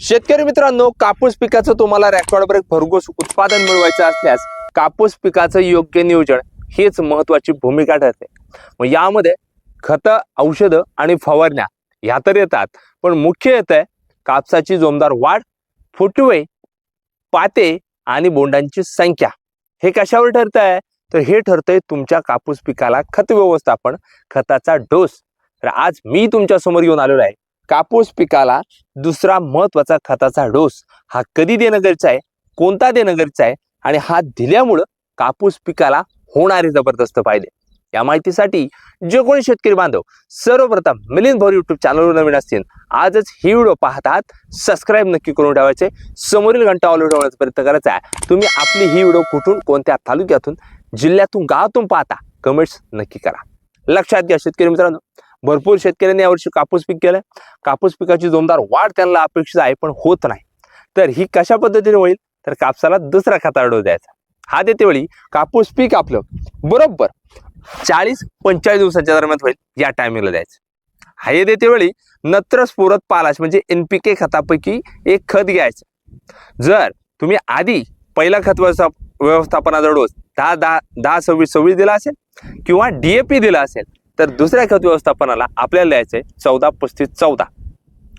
शेतकरी मित्रांनो कापूस पिकाचं तुम्हाला रेकॉर्ड ब्रेक भरघोस उत्पादन मिळवायचं असल्यास कापूस पिकाचं योग्य नियोजन हीच महत्वाची भूमिका ठरते. मग यामध्ये खतं औषधं आणि फवारण्या ह्या तर येतात पण मुख्य येत आहे कापसाची जोमदार वाढ फुटवे पाते आणि बोंडांची संख्या. हे कशावर ठरत आहे तर हे ठरतंय तुमच्या कापूस पिकाला खत व्यवस्थापन खताचा डोस. तर आज मी तुमच्यासमोर येऊन आलेलो आहे. कापूस पिकाला दुसरा महत्त्वाचा खताचा डोस हा कधी देणं गरजेचं आहे? कोणता देणं गरजेचं आहे? आणि हा दिल्यामुळं कापूस पिकाला होणारे जबरदस्त फायदे. या माहितीसाठी जे कोणी शेतकरी बांधव सर्वप्रथम मिलिंद भोर युट्यूब चॅनलवर नवीन असतील आजच ही व्हिडिओ पाहतात. सबस्क्राईब नक्की करून ठेवायचे. समोरील घंटा ऑल ठेवण्याचा प्रयत्न करायचा आहे. तुम्ही आपली ही व्हिडिओ कुठून कोणत्या तालुक्यातून जिल्ह्यातून गावातून पाहता कमेंट्स नक्की करा. लक्षात घ्या शेतकरी मित्रांनो. भरपूर शेतकऱ्यांनी यावर्षी कापूस पीक केलं. कापूस पिकाची जोमदार वाढ त्यांना अपेक्षित आहे पण होत नाही. तर ही कशा पद्धतीने होईल? तर कापसाला दुसरा खतारडो द्यायचा. हा देते वेळी. कापूस पीक आपलं बरोबर चाळीस पंचेचाळीस दिवसाच्या दरम्यान होईल या टायमिंगला द्यायचं. हा हे देते वेळी. नत्र स्फुरत पालाश म्हणजे एनपीके खतापैकी एक खत घ्यायचं. जर तुम्ही आधी पहिला खत व्यवस्था- व्यवस्थापनाचा डोस दहा दहा दहा सव्वीस सव्वीस दिला असेल किंवा डी ए पी दिला असेल तर दुसऱ्या खत व्यवस्थापनाला आपल्याला लिहायचंय चौदा पस्तीस चौदा.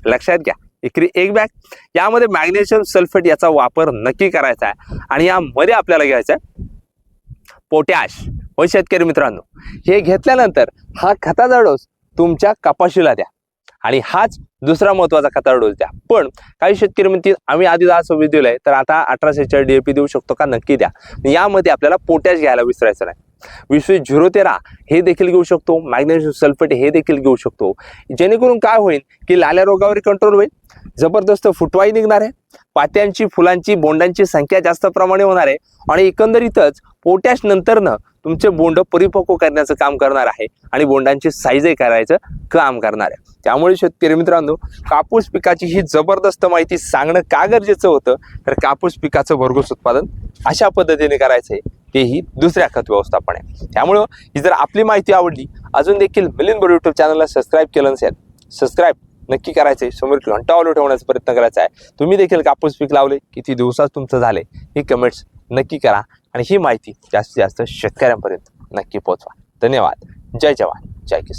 लक्षात घ्या एकरी एक बॅग. यामध्ये मॅग्नेशियम सल्फेट याचा वापर नक्की करायचा आहे आणि यामध्ये आपल्याला घ्यायचं आहे पोटॅश. व शेतकरी मित्रांनो हे घेतल्यानंतर हा खताचा डोस तुमच्या कपाशीला द्या आणि हाच दुसरा महत्त्वाचा खताचा डोस द्या. पण काही शेतकरी म्हणतील आम्ही आधी दहा सव्वीस दिलंय तर आता अठराशेच्या डीएपी देऊ शकतो का? नक्की द्या. यामध्ये आपल्याला पोटॅश घ्यायला विसरायचं नाही. विश्वेश झिरोतेरा झिरो तेरा हे देखील घेऊ शकतो. मॅग्नेशियम सल्फेट हे देखील घेऊ शकतो. जेणेकरून काय होईल की लाल्या रोगावर कंट्रोल होईल. जबरदस्त फुटवाई निघणार आहे. पात्यांची फुलांची बोंडांची संख्या जास्त प्रमाणे होणार आहे. आणि एकंदरीतच पोटॅश नंतरनं तुमचे बोंड परिपक्व करण्याचं काम करणार आहे आणि बोंडांची साईजही करायचं काम करणार आहे. त्यामुळे शेतकरी मित्रांनो कापूस पिकाची ही जबरदस्त माहिती सांगणं का गरजेचं होतं? तर कापूस पिकाचं भरघोस उत्पादन अशा पद्धतीने करायचं आहे तेही दुसऱ्या खत व्यवस्थापन आहे त्यामुळं ही जर आपली माहिती आवडली अजून देखील मिलिंद बोर युट्यूब चॅनलला सबस्क्राईब केलं नसेल सबस्क्राईब नक्की करायचं आहे. समोर घंटा ऑलो ठेवण्याचा प्रयत्न करायचा आहे. तुम्ही देखील कापूस पीक लावले किती दिवसात तुमचं झाले हे कमेंट्स नक्की करा. आणि ही माहिती जास्तीत जास्त शेतकऱ्यांपर्यंत नक्की पोहोचवा. धन्यवाद. जय जवान. जय किसान.